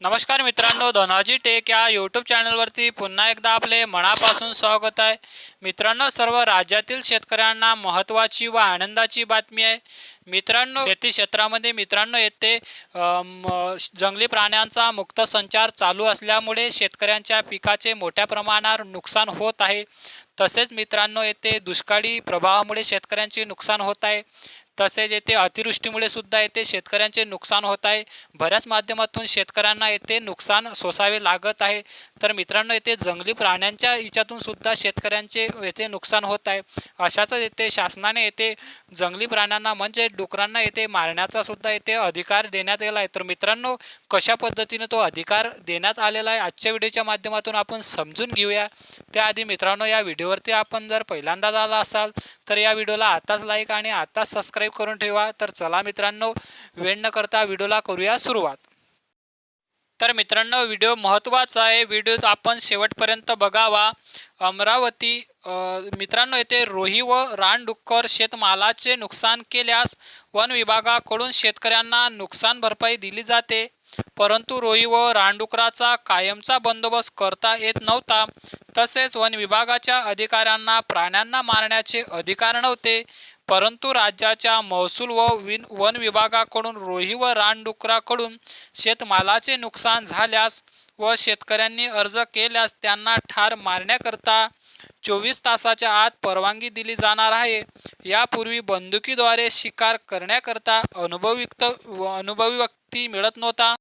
नमस्कार मित्रांनो धनाजी टेक या यूट्यूब चॅनलवरती पुन्हा एकदा आपले मनापासून स्वागत आहे. मित्रांनो सर्व राज्यातील शेतकऱ्यांना महत्त्वाची व आनंदाची बातमी आहे. मित्रांनो शेती क्षेत्रामध्ये मित्रांनो येथे जंगली प्राण्यांचा मुक्त संचार चालू असल्यामुळे शेतकऱ्यांच्या पिकाचे मोठ्या प्रमाणावर नुकसान होत आहे. तसेच मित्रांनो येथे दुष्काळी प्रभावामुळे शेतकऱ्यांचे नुकसान होत आहे. तसेच येथे अतिवृष्टीमुळे सुद्धा येथे शेतकऱ्यांचे नुकसान होत आहे. बऱ्याच माध्यमातून शेतकऱ्यांना येथे नुकसान सोसावे लागत आहे. तर मित्रांनो येथे जंगली प्राण्यांच्या हिच्यातून सुद्धा शेतकऱ्यांचे येथे नुकसान होत आहे. अशाच येथे शासनाने येथे जंगली प्राण्यांना म्हणजे डुकरांना येथे मारण्याचा सुद्धा येथे अधिकार देण्यात आला आहे. तर मित्रांनो कशा पद्धतीने तो अधिकार देण्यात आलेला आहे आजच्या व्हिडिओच्या माध्यमातून आपण समजून घेऊया. त्याआधी मित्रांनो या व्हिडिओवरती आपण जर पहिल्यांदाच आला असाल तर या व्हिडिओला आताच लाईक आणि आताच सबस्क्राईब करून ठेवा. तर चला मित्रांनो वेळ न करता व्हिडिओला करूया सुरुवात. तर मित्रांनो व्हिडिओ महत्त्वाचा आहे. व्हिडिओ आपण शेवटपर्यंत बघावा. अमरावती मित्रांनो येथे रोही व रानडुक्कर शेतमालाचे नुकसान केल्यास वन विभागाकडून शेतकऱ्यांना नुकसान भरपाई दिली जाते. परंतु रोही व रानडुकराचा कायमचा बंदोबस्त करता येत नव्हता. तसेच वन विभागाच्या अधिकाऱ्यांना प्राण्यांना मारण्याचे अधिकार नव्हते परंतु राज्याच्या महसूल व विन वन विभागाकडून रोही व रानडुकराकडून शेतमालाचे नुकसान झाल्यास व शेतकऱ्यांनी अर्ज केल्यास त्यांना ठार मारण्याकरता चोवीस तासाच्या आत परवानगी दिली जाणार आहे. यापूर्वी बंदुकीद्वारे शिकार करण्याकरता अनुभवयुक्त अनुभवी व्यक्ती मिळत नव्हता.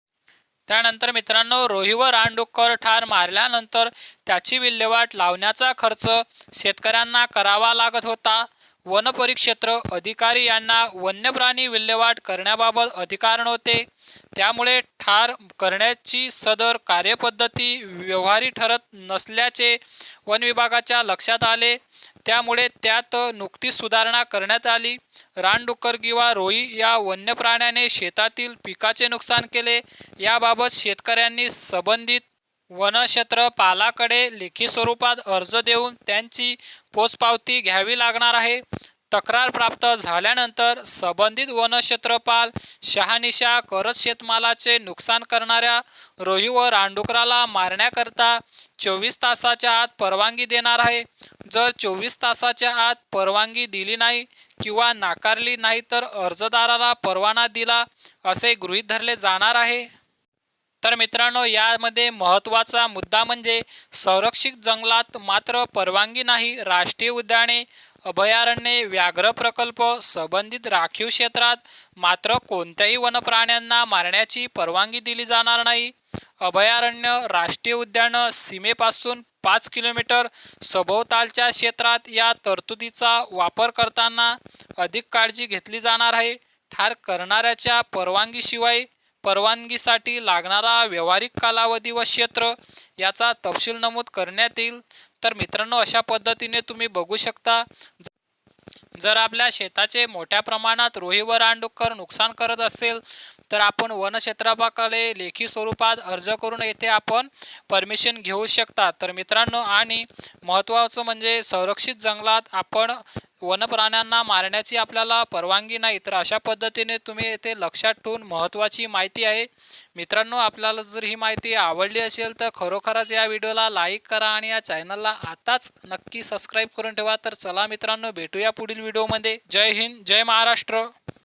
त्यानंतर मित्रांनो रोहिवर आणडुक्कर रानडुक्कर ठार मारल्यानंतर त्याची विल्हेवाट लावण्याचा खर्च शेतकऱ्यांना करावा लागत होता. वनपरिक्षेत्र अधिकारी यांना वन्यप्राणी विल्हेवाट करण्याबाबत अधिकार नव्हते. त्यामुळे ठार करण्याची सदर कार्यपद्धती व्यवहारी ठरत नसल्याचे वन विभागाच्या लक्षात आले. त्यामुळे त्यात नुकतीच सुधारणा करण्यात आली. रानडुक्कर किंवा रोई या वन्य प्राण्याने शेतातील पिकाचे नुकसान केले. याबाबत शेतकऱ्यांनी संबंधित वनक्षेत्र पालाकडे लेखी स्वरूपात अर्ज देऊन त्यांची पोचपावती घ्यावी लागणार आहे. तक्रार प्राप्त झाल्यानंतर संबंधित वनक्षेत्रपाल शहानिशा करत शेतमालाचे नुकसान करणाऱ्या रोही व रानडुकराला मारण्याकरता चोवीस तासाच्या आत परवानगी देणार आहे. जर चोवीस तासाच्या आत परवानगी दिली नाही किंवा नाकारली नाही तर अर्जदाराला परवाना दिला असे गृहीत धरले जाणार आहे. तर मित्रांनो यामध्ये महत्त्वाचा मुद्दा म्हणजे संरक्षित जंगलात मात्र परवानगी नाही. राष्ट्रीय उद्याने अभयारण्ये व्याघ्र प्रकल्प संबंधित राखीव क्षेत्रात मात्र कोणत्याही वनप्राण्यांना मारण्याची परवानगी दिली जाणार नाही. अभयारण्य राष्ट्रीय उद्यान सीमेपासून पाच किलोमीटर सभोवतालच्या क्षेत्रात या तरतुदीचा वापर करताना अधिक काळजी घेतली जाणार आहे. ठार करणाऱ्याच्या परवानगीशिवाय परवानगीसाठी लागणारा व्यावहारिक कालावधी व क्षेत्र याचा तपशील नमूद करण्यात येईल. तर मित्रांनो अशा पद्धतीने तुम्ही बघू शकता जर आपल्या शेताचे मोठ्या प्रमाणात रोही व रानडुक्कर नुकसान करत असेल तर आपण वनक्षेत्राकडे लेखी स्वरूपात अर्ज करून येथे आपण परमिशन घेऊ शकता. तर मित्रांनो आणि महत्त्वाचं म्हणजे संरक्षित जंगलात आपण वनप्राण्यांना मारण्याची आपल्याला परवानगी नाही. तर अशा पद्धतीने तुम्ही येथे लक्षात ठेवून महत्त्वाची माहिती आहे. मित्रांनो आपल्याला जर ही माहिती आवडली असेल तर खरोखरच या व्हिडिओला लाईक करा आणि या चॅनलला आताच नक्की सबस्क्राईब करून ठेवा. तर चला मित्रांनो भेटूया पुढील व्हिडिओमध्ये. जय हिंद जय महाराष्ट्र.